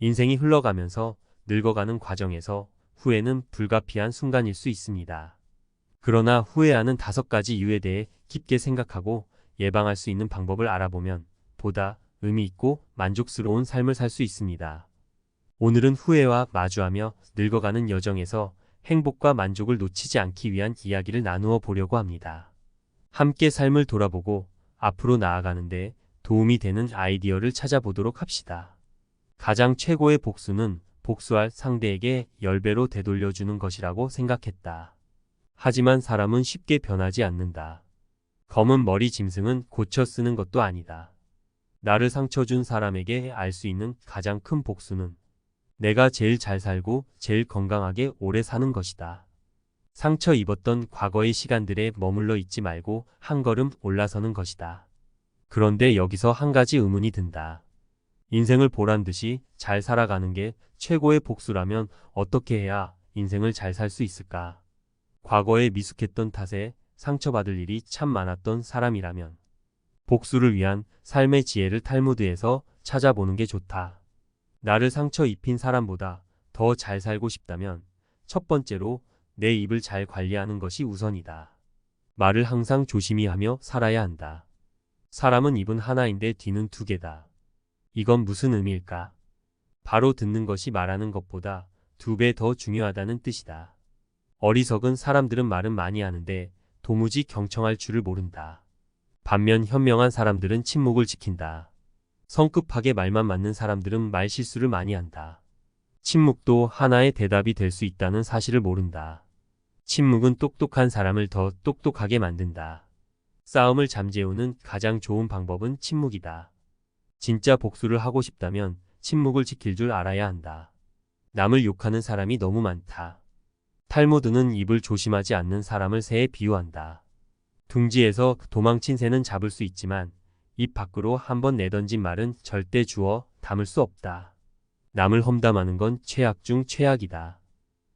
인생이 흘러가면서 늙어가는 과정에서 후회는 불가피한 순간일 수 있습니다. 그러나 후회하는 다섯 가지 이유에 대해 깊게 생각하고 예방할 수 있는 방법을 알아보면 보다 의미 있고 만족스러운 삶을 살 수 있습니다. 오늘은 후회와 마주하며 늙어가는 여정에서 행복과 만족을 놓치지 않기 위한 이야기를 나누어 보려고 합니다. 함께 삶을 돌아보고 앞으로 나아가는데 도움이 되는 아이디어를 찾아보도록 합시다. 가장 최고의 복수는 복수할 상대에게 10배로 되돌려주는 것이라고 생각했다. 하지만 사람은 쉽게 변하지 않는다. 검은 머리 짐승은 고쳐 쓰는 것도 아니다. 나를 상처 준 사람에게 알 수 있는 가장 큰 복수는 내가 제일 잘 살고 제일 건강하게 오래 사는 것이다. 상처 입었던 과거의 시간들에 머물러 있지 말고 한 걸음 올라서는 것이다. 그런데 여기서 한 가지 의문이 든다. 인생을 보란 듯이 잘 살아가는 게 최고의 복수라면 어떻게 해야 인생을 잘 살 수 있을까? 과거에 미숙했던 탓에 상처받을 일이 참 많았던 사람이라면 복수를 위한 삶의 지혜를 탈무드에서 찾아보는 게 좋다. 나를 상처 입힌 사람보다 더 잘 살고 싶다면 첫 번째로 내 입을 잘 관리하는 것이 우선이다. 말을 항상 조심히 하며 살아야 한다. 사람은 입은 하나인데 뒤는 두 개다. 이건 무슨 의미일까? 바로 듣는 것이 말하는 것보다 두 배 더 중요하다는 뜻이다. 어리석은 사람들은 말은 많이 하는데 도무지 경청할 줄을 모른다. 반면 현명한 사람들은 침묵을 지킨다. 성급하게 말만 맞는 사람들은 말 실수를 많이 한다. 침묵도 하나의 대답이 될 수 있다는 사실을 모른다. 침묵은 똑똑한 사람을 더 똑똑하게 만든다. 싸움을 잠재우는 가장 좋은 방법은 침묵이다. 진짜 복수를 하고 싶다면 침묵을 지킬 줄 알아야 한다. 남을 욕하는 사람이 너무 많다. 탈모드는 입을 조심하지 않는 사람을 새에 비유한다. 둥지에서 도망친 새는 잡을 수 있지만 입 밖으로 한번 내던진 말은 절대 주워 담을 수 없다. 남을 험담하는 건 최악 중 최악이다.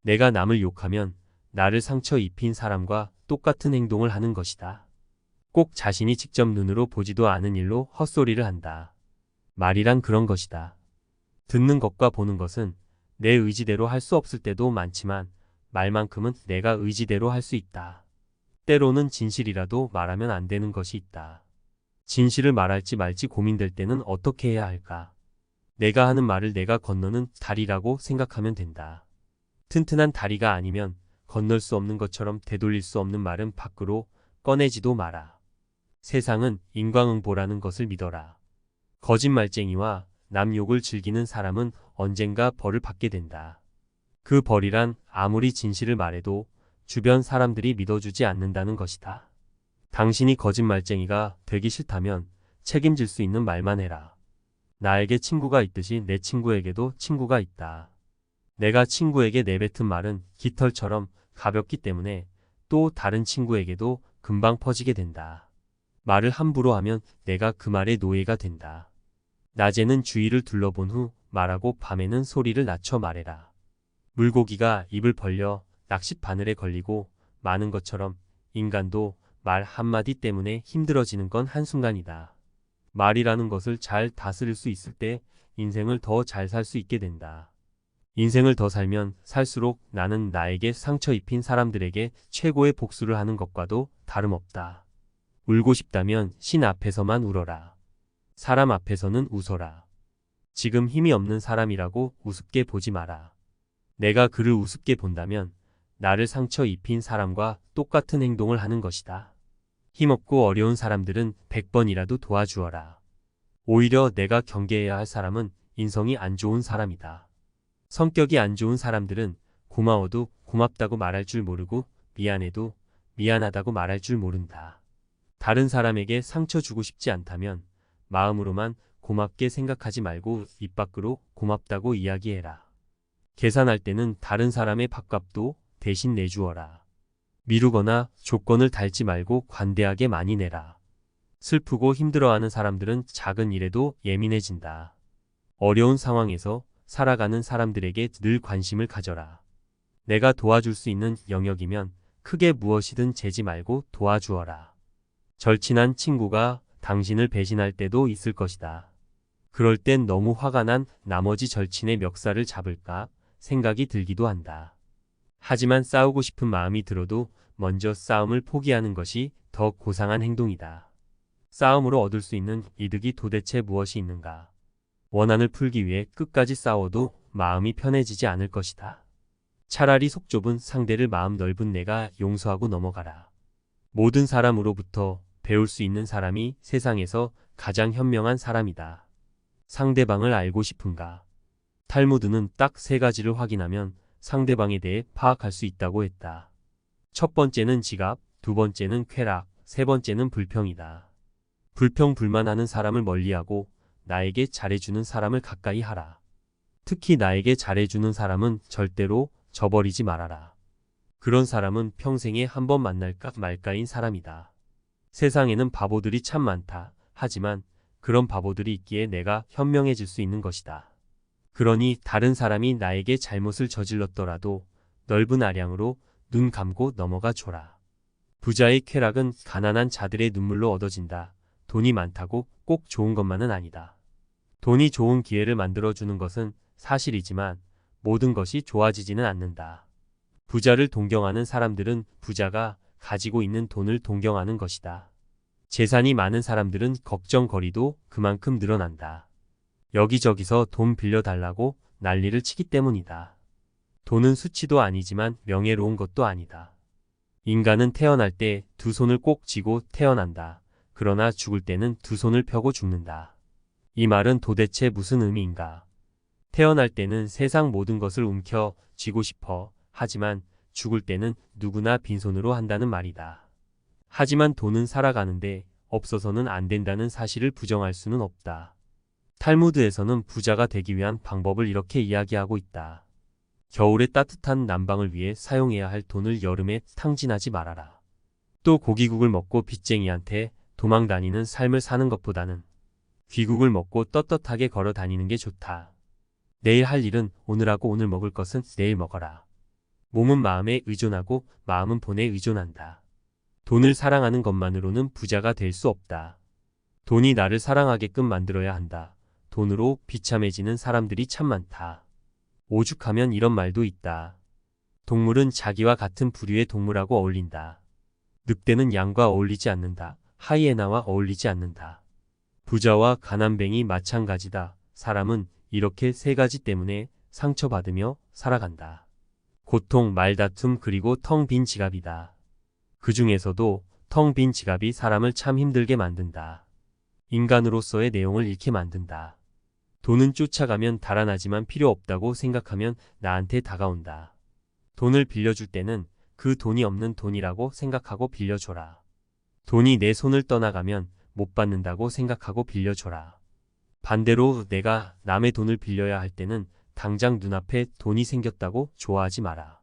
내가 남을 욕하면 나를 상처 입힌 사람과 똑같은 행동을 하는 것이다. 꼭 자신이 직접 눈으로 보지도 않은 일로 헛소리를 한다. 말이란 그런 것이다. 듣는 것과 보는 것은 내 의지대로 할 수 없을 때도 많지만 말만큼은 내가 의지대로 할 수 있다. 때로는 진실이라도 말하면 안 되는 것이 있다. 진실을 말할지 말지 고민될 때는 어떻게 해야 할까? 내가 하는 말을 내가 건너는 다리라고 생각하면 된다. 튼튼한 다리가 아니면 건널 수 없는 것처럼 되돌릴 수 없는 말은 밖으로 꺼내지도 마라. 세상은 인광응보라는 것을 믿어라. 거짓말쟁이와 남 욕을 즐기는 사람은 언젠가 벌을 받게 된다. 그 벌이란 아무리 진실을 말해도 주변 사람들이 믿어주지 않는다는 것이다. 당신이 거짓말쟁이가 되기 싫다면 책임질 수 있는 말만 해라. 나에게 친구가 있듯이 내 친구에게도 친구가 있다. 내가 친구에게 내뱉은 말은 깃털처럼 가볍기 때문에 또 다른 친구에게도 금방 퍼지게 된다. 말을 함부로 하면 내가 그 말의 노예가 된다. 낮에는 주위를 둘러본 후 말하고 밤에는 소리를 낮춰 말해라. 물고기가 입을 벌려 낚싯 바늘에 걸리고 많은 것처럼 인간도 말 한마디 때문에 힘들어지는 건 한순간이다. 말이라는 것을 잘 다스릴 수 있을 때 인생을 더 잘 살 수 있게 된다. 인생을 더 살면 살수록 나는 나에게 상처 입힌 사람들에게 최고의 복수를 하는 것과도 다름없다. 울고 싶다면 신 앞에서만 울어라. 사람 앞에서는 웃어라. 지금 힘이 없는 사람이라고 우습게 보지 마라. 내가 그를 우습게 본다면 나를 상처 입힌 사람과 똑같은 행동을 하는 것이다. 힘없고 어려운 사람들은 100번이라도 도와주어라. 오히려 내가 경계해야 할 사람은 인성이 안 좋은 사람이다. 성격이 안 좋은 사람들은 고마워도 고맙다고 말할 줄 모르고 미안해도 미안하다고 말할 줄 모른다. 다른 사람에게 상처 주고 싶지 않다면 마음으로만 고맙게 생각하지 말고 입 밖으로 고맙다고 이야기해라. 계산할 때는 다른 사람의 밥값도 대신 내주어라. 미루거나 조건을 달지 말고 관대하게 많이 내라. 슬프고 힘들어하는 사람들은 작은 일에도 예민해진다. 어려운 상황에서 살아가는 사람들에게 늘 관심을 가져라. 내가 도와줄 수 있는 영역이면 크게 무엇이든 재지 말고 도와주어라. 절친한 친구가 당신을 배신할 때도 있을 것이다. 그럴 땐 너무 화가 난 나머지 절친의 멱살을 잡을까 생각이 들기도 한다. 하지만 싸우고 싶은 마음이 들어도 먼저 싸움을 포기하는 것이 더 고상한 행동이다. 싸움으로 얻을 수 있는 이득이 도대체 무엇이 있는가? 원한을 풀기 위해 끝까지 싸워도 마음이 편해지지 않을 것이다. 차라리 속 좁은 상대를 마음 넓은 내가 용서하고 넘어가라. 모든 사람으로부터 배울 수 있는 사람이 세상에서 가장 현명한 사람이다. 상대방을 알고 싶은가? 탈무드는 딱 세 가지를 확인하면 상대방에 대해 파악할 수 있다고 했다. 첫 번째는 지갑, 두 번째는 쾌락, 세 번째는 불평이다. 불평 불만하는 사람을 멀리하고 나에게 잘해주는 사람을 가까이 하라. 특히 나에게 잘해주는 사람은 절대로 저버리지 말아라. 그런 사람은 평생에 한 번 만날까 말까인 사람이다. 세상에는 바보들이 참 많다. 하지만 그런 바보들이 있기에 내가 현명해질 수 있는 것이다. 그러니 다른 사람이 나에게 잘못을 저질렀더라도 넓은 아량으로 눈 감고 넘어가 줘라. 부자의 쾌락은 가난한 자들의 눈물로 얻어진다. 돈이 많다고 꼭 좋은 것만은 아니다. 돈이 좋은 기회를 만들어주는 것은 사실이지만 모든 것이 좋아지지는 않는다. 부자를 동경하는 사람들은 부자가 가지고 있는 돈을 동경하는 것이다. 재산이 많은 사람들은 걱정거리도 그만큼 늘어난다. 여기저기서 돈 빌려달라고 난리를 치기 때문이다. 돈은 수치도 아니지만 명예로운 것도 아니다. 인간은 태어날 때 두 손을 꼭 쥐고 태어난다. 그러나 죽을 때는 두 손을 펴고 죽는다. 이 말은 도대체 무슨 의미인가? 태어날 때는 세상 모든 것을 움켜 쥐고 싶어. 하지만 죽을 때는 누구나 빈손으로 한다는 말이다. 하지만 돈은 살아가는데 없어서는 안 된다는 사실을 부정할 수는 없다. 탈무드에서는 부자가 되기 위한 방법을 이렇게 이야기하고 있다. 겨울에 따뜻한 난방을 위해 사용해야 할 돈을 여름에 탕진하지 말아라. 또 고기국을 먹고 빚쟁이한테 도망 다니는 삶을 사는 것보다는 귀국을 먹고 떳떳하게 걸어 다니는 게 좋다. 내일 할 일은 오늘 하고 오늘 먹을 것은 내일 먹어라. 몸은 마음에 의존하고 마음은 돈에 의존한다. 돈을 사랑하는 것만으로는 부자가 될 수 없다. 돈이 나를 사랑하게끔 만들어야 한다. 돈으로 비참해지는 사람들이 참 많다. 오죽하면 이런 말도 있다. 동물은 자기와 같은 부류의 동물하고 어울린다. 늑대는 양과 어울리지 않는다. 하이에나와 어울리지 않는다. 부자와 가난뱅이 마찬가지다. 사람은 이렇게 세 가지 때문에 상처받으며 살아간다. 고통, 말다툼, 그리고 텅 빈 지갑이다. 그 중에서도 텅 빈 지갑이 사람을 참 힘들게 만든다. 인간으로서의 내용을 잃게 만든다. 돈은 쫓아가면 달아나지만 필요 없다고 생각하면 나한테 다가온다. 돈을 빌려줄 때는 그 돈이 없는 돈이라고 생각하고 빌려줘라. 돈이 내 손을 떠나가면 못 받는다고 생각하고 빌려줘라. 반대로 내가 남의 돈을 빌려야 할 때는 당장 눈앞에 돈이 생겼다고 좋아하지 마라.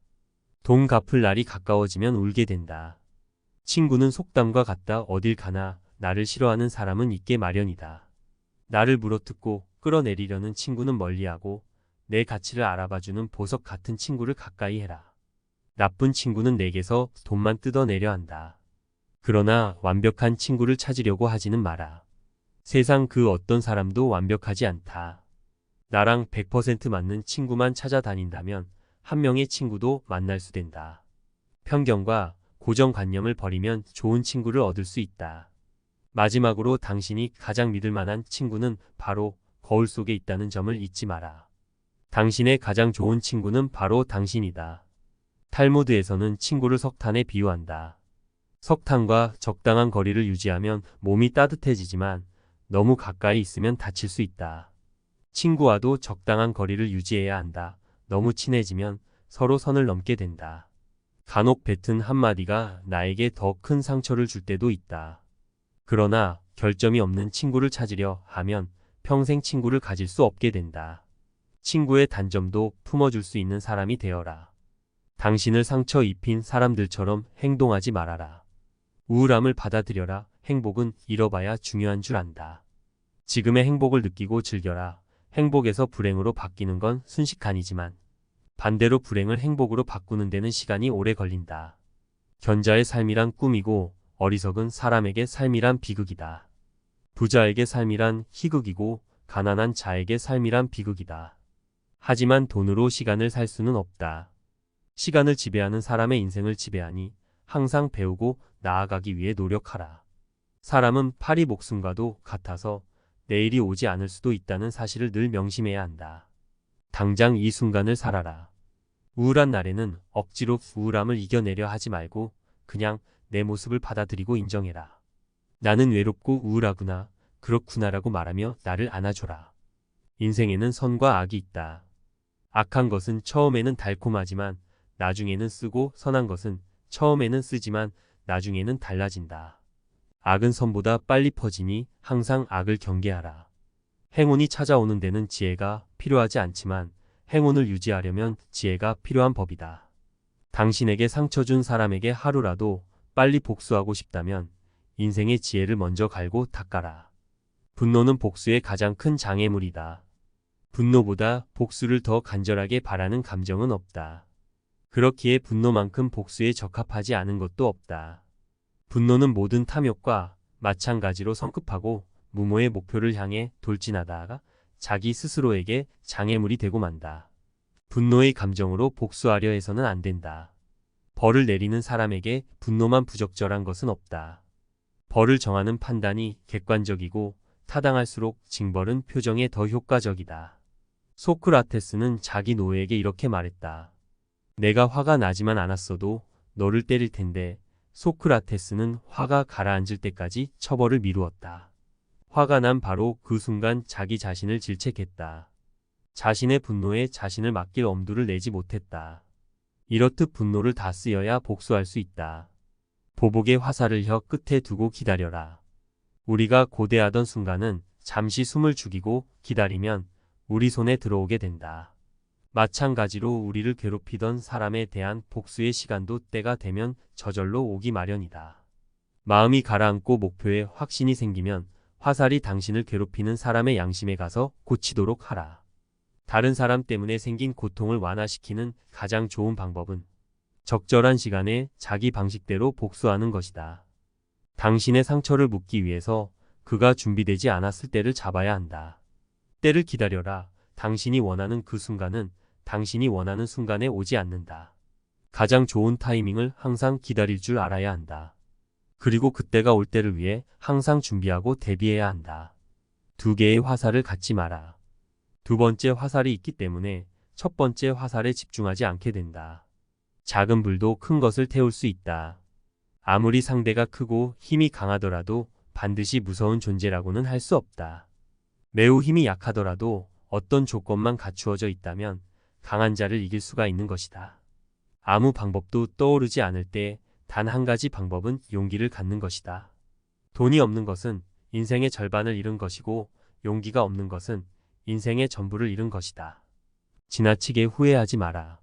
돈 갚을 날이 가까워지면 울게 된다. 친구는 속담과 같다 어딜 가나 나를 싫어하는 사람은 있게 마련이다. 나를 물어뜯고 끌어내리려는 친구는 멀리하고 내 가치를 알아봐주는 보석 같은 친구를 가까이 해라. 나쁜 친구는 내게서 돈만 뜯어내려 한다. 그러나 완벽한 친구를 찾으려고 하지는 마라. 세상 그 어떤 사람도 완벽하지 않다. 나랑 100% 맞는 친구만 찾아다닌다면 한 명의 친구도 만날 수 된다. 편견과 고정관념을 버리면 좋은 친구를 얻을 수 있다. 마지막으로 당신이 가장 믿을 만한 친구는 바로 거울 속에 있다는 점을 잊지 마라. 당신의 가장 좋은 친구는 바로 당신이다. 탈무드에서는 친구를 석탄에 비유한다. 석탄과 적당한 거리를 유지하면 몸이 따뜻해지지만 너무 가까이 있으면 다칠 수 있다. 친구와도 적당한 거리를 유지해야 한다. 너무 친해지면 서로 선을 넘게 된다. 간혹 뱉은 한마디가 나에게 더 큰 상처를 줄 때도 있다. 그러나 결점이 없는 친구를 찾으려 하면 평생 친구를 가질 수 없게 된다. 친구의 단점도 품어줄 수 있는 사람이 되어라. 당신을 상처 입힌 사람들처럼 행동하지 말아라. 우울함을 받아들여라. 행복은 잃어봐야 중요한 줄 안다. 지금의 행복을 느끼고 즐겨라. 행복에서 불행으로 바뀌는 건 순식간이지만 반대로 불행을 행복으로 바꾸는 데는 시간이 오래 걸린다. 견자의 삶이란 꿈이고 어리석은 사람에게 삶이란 비극이다. 부자에게 삶이란 희극이고 가난한 자에게 삶이란 비극이다. 하지만 돈으로 시간을 살 수는 없다. 시간을 지배하는 사람의 인생을 지배하니 항상 배우고 나아가기 위해 노력하라. 사람은 파리 목숨과도 같아서 내일이 오지 않을 수도 있다는 사실을 늘 명심해야 한다. 당장 이 순간을 살아라. 우울한 날에는 억지로 우울함을 이겨내려 하지 말고 그냥 내 모습을 받아들이고 인정해라. 나는 외롭고 우울하구나, 그렇구나라고 말하며 나를 안아줘라. 인생에는 선과 악이 있다. 악한 것은 처음에는 달콤하지만 나중에는 쓰고 선한 것은 처음에는 쓰지만 나중에는 달라진다. 악은 선보다 빨리 퍼지니 항상 악을 경계하라. 행운이 찾아오는 데는 지혜가 필요하지 않지만 행운을 유지하려면 지혜가 필요한 법이다. 당신에게 상처 준 사람에게 하루라도 빨리 복수하고 싶다면 인생의 지혜를 먼저 갈고 닦아라. 분노는 복수의 가장 큰 장애물이다. 분노보다 복수를 더 간절하게 바라는 감정은 없다. 그렇기에 분노만큼 복수에 적합하지 않은 것도 없다. 분노는 모든 탐욕과 마찬가지로 성급하고 무모의 목표를 향해 돌진하다가 자기 스스로에게 장애물이 되고 만다. 분노의 감정으로 복수하려 해서는 안 된다. 벌을 내리는 사람에게 분노만 부적절한 것은 없다. 벌을 정하는 판단이 객관적이고 타당할수록 징벌은 표정에 더 효과적이다. 소크라테스는 자기 노예에게 이렇게 말했다. 내가 화가 나지만 않았어도 너를 때릴 텐데 소크라테스는 화가 가라앉을 때까지 처벌을 미루었다. 화가 난 바로 그 순간 자기 자신을 질책했다. 자신의 분노에 자신을 맡길 엄두를 내지 못했다. 이렇듯 분노를 다 쓰여야 복수할 수 있다. 보복의 화살을 혀 끝에 두고 기다려라. 우리가 고대하던 순간은 잠시 숨을 죽이고 기다리면 우리 손에 들어오게 된다. 마찬가지로 우리를 괴롭히던 사람에 대한 복수의 시간도 때가 되면 저절로 오기 마련이다. 마음이 가라앉고 목표에 확신이 생기면 화살이 당신을 괴롭히는 사람의 양심에 가서 고치도록 하라. 다른 사람 때문에 생긴 고통을 완화시키는 가장 좋은 방법은 적절한 시간에 자기 방식대로 복수하는 것이다. 당신의 상처를 묻기 위해서 그가 준비되지 않았을 때를 잡아야 한다. 때를 기다려라. 당신이 원하는 그 순간은 당신이 원하는 순간에 오지 않는다. 가장 좋은 타이밍을 항상 기다릴 줄 알아야 한다. 그리고 그때가 올 때를 위해 항상 준비하고 대비해야 한다. 두 개의 화살을 갖지 마라. 두 번째 화살이 있기 때문에 첫 번째 화살에 집중하지 않게 된다. 작은 불도 큰 것을 태울 수 있다. 아무리 상대가 크고 힘이 강하더라도 반드시 무서운 존재라고는 할 수 없다. 매우 힘이 약하더라도 어떤 조건만 갖추어져 있다면 강한 자를 이길 수가 있는 것이다. 아무 방법도 떠오르지 않을 때 단 한 가지 방법은 용기를 갖는 것이다. 돈이 없는 것은 인생의 절반을 잃은 것이고 용기가 없는 것은 인생의 전부를 잃은 것이다. 지나치게 후회하지 마라.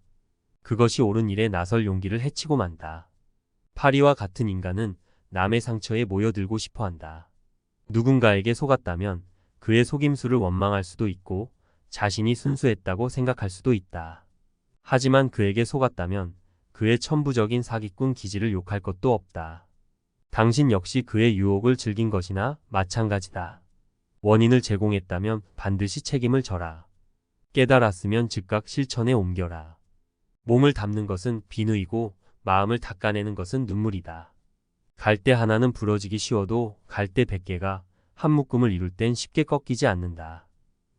그것이 옳은 일에 나설 용기를 해치고 만다. 파리와 같은 인간은 남의 상처에 모여들고 싶어 한다. 누군가에게 속았다면 그의 속임수를 원망할 수도 있고 자신이 순수했다고 생각할 수도 있다. 하지만 그에게 속았다면 그의 천부적인 사기꾼 기질을 욕할 것도 없다. 당신 역시 그의 유혹을 즐긴 것이나 마찬가지다. 원인을 제공했다면 반드시 책임을 져라. 깨달았으면 즉각 실천에 옮겨라. 몸을 담는 것은 비누이고 마음을 닦아내는 것은 눈물이다. 갈대 하나는 부러지기 쉬워도 갈대 100개가 한 묶음을 이룰 땐 쉽게 꺾이지 않는다.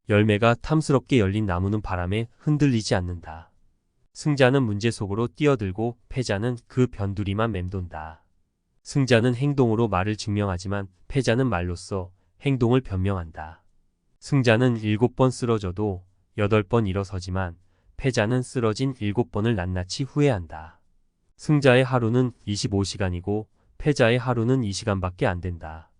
열매가 탐스럽게 열린 나무는 바람에 흔들리지 않는다. 승자는 문제 속으로 뛰어들고 패자는 그 변두리만 맴돈다. 승자는 행동으로 말을 증명하지만 패자는 말로써 행동을 변명한다. 승자는 일곱 번 쓰러져도 여덟 번 일어서지만 패자는 쓰러진 일곱 번을 낱낱이 후회한다. 승자의 하루는 25시간이고 패자의 하루는 2시간밖에 안 된다.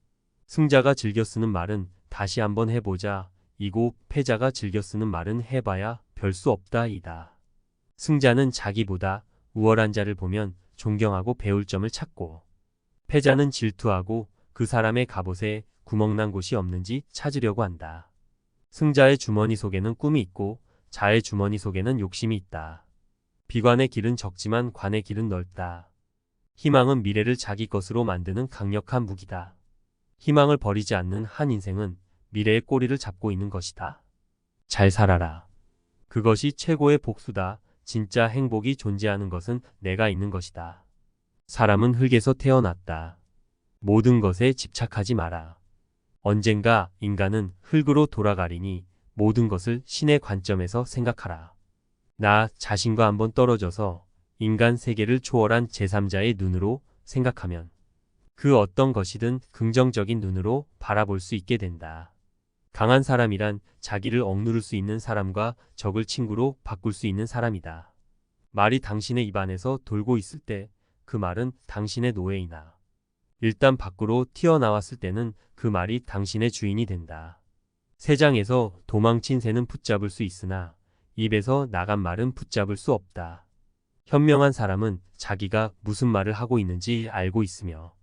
승자가 즐겨 쓰는 말은 다시 한번 해보자 이고 패자가 즐겨 쓰는 말은 해봐야 별 수 없다 이다. 승자는 자기보다 우월한 자를 보면 존경하고 배울 점을 찾고 패자는 질투하고 그 사람의 갑옷에 구멍난 곳이 없는지 찾으려고 한다. 승자의 주머니 속에는 꿈이 있고 자의 주머니 속에는 욕심이 있다. 비관의 길은 적지만 관의 길은 넓다. 희망은 미래를 자기 것으로 만드는 강력한 무기다. 희망을 버리지 않는 한 인생은 미래의 꼬리를 잡고 있는 것이다. 잘 살아라. 그것이 최고의 복수다. 진짜 행복이 존재하는 것은 내가 있는 것이다. 사람은 흙에서 태어났다. 모든 것에 집착하지 마라. 언젠가 인간은 흙으로 돌아가리니 모든 것을 신의 관점에서 생각하라. 나 자신과 한번 떨어져서 인간 세계를 초월한 제3자의 눈으로 생각하면 그 어떤 것이든 긍정적인 눈으로 바라볼 수 있게 된다. 강한 사람이란 자기를 억누를 수 있는 사람과 적을 친구로 바꿀 수 있는 사람이다. 말이 당신의 입안에서 돌고 있을 때 그 말은 당신의 노예이나 일단 밖으로 튀어나왔을 때는 그 말이 당신의 주인이 된다. 새장에서 도망친 새는 붙잡을 수 있으나 입에서 나간 말은 붙잡을 수 없다. 현명한 사람은 자기가 무슨 말을 하고 있는지 알고 있으며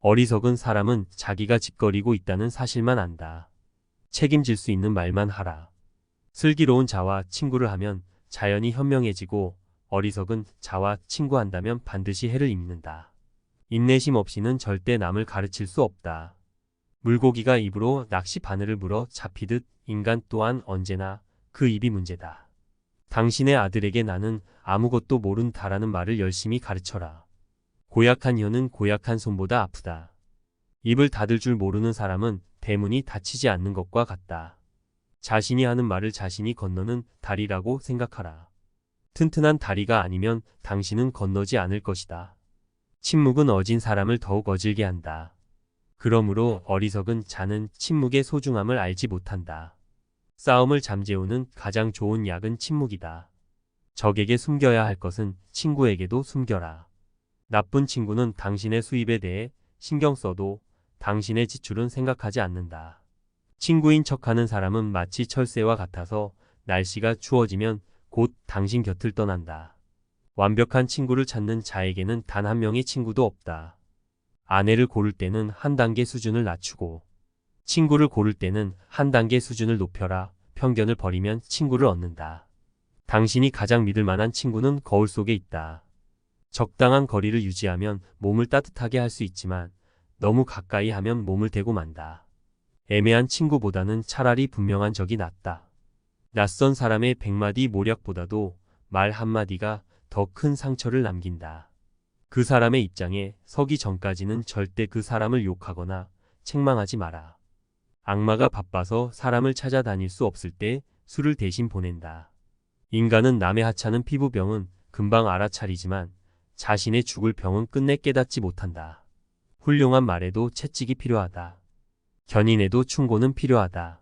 어리석은 사람은 자기가 짓거리고 있다는 사실만 안다. 책임질 수 있는 말만 하라. 슬기로운 자와 친구를 하면 자연이 현명해지고 어리석은 자와 친구한다면 반드시 해를 입는다. 인내심 없이는 절대 남을 가르칠 수 없다. 물고기가 입으로 낚시 바늘을 물어 잡히듯 인간 또한 언제나 그 입이 문제다. 당신의 아들에게 나는 아무것도 모른다라는 말을 열심히 가르쳐라. 고약한 혀는 고약한 손보다 아프다. 입을 닫을 줄 모르는 사람은 대문이 닫히지 않는 것과 같다. 자신이 하는 말을 자신이 건너는 다리라고 생각하라. 튼튼한 다리가 아니면 당신은 건너지 않을 것이다. 침묵은 어진 사람을 더욱 어질게 한다. 그러므로 어리석은 자는 침묵의 소중함을 알지 못한다. 싸움을 잠재우는 가장 좋은 약은 침묵이다. 적에게 숨겨야 할 것은 친구에게도 숨겨라. 나쁜 친구는 당신의 수입에 대해 신경 써도 당신의 지출은 생각하지 않는다. 친구인 척하는 사람은 마치 철새와 같아서 날씨가 추워지면 곧 당신 곁을 떠난다. 완벽한 친구를 찾는 자에게는 단 한 명의 친구도 없다. 아내를 고를 때는 한 단계 수준을 낮추고 친구를 고를 때는 한 단계 수준을 높여라. 편견을 버리면 친구를 얻는다. 당신이 가장 믿을 만한 친구는 거울 속에 있다. 적당한 거리를 유지하면 몸을 따뜻하게 할 수 있지만 너무 가까이 하면 몸을 대고 만다. 애매한 친구보다는 차라리 분명한 적이 낫다. 낯선 사람의 백마디 모략보다도 말 한마디가 더 큰 상처를 남긴다. 그 사람의 입장에 서기 전까지는 절대 그 사람을 욕하거나 책망하지 마라. 악마가 바빠서 사람을 찾아다닐 수 없을 때 술을 대신 보낸다. 인간은 남의 하찮은 피부병은 금방 알아차리지만 자신의 죽을 병은 끝내 깨닫지 못한다. 훌륭한 말에도 채찍이 필요하다. 견인에도 충고는 필요하다.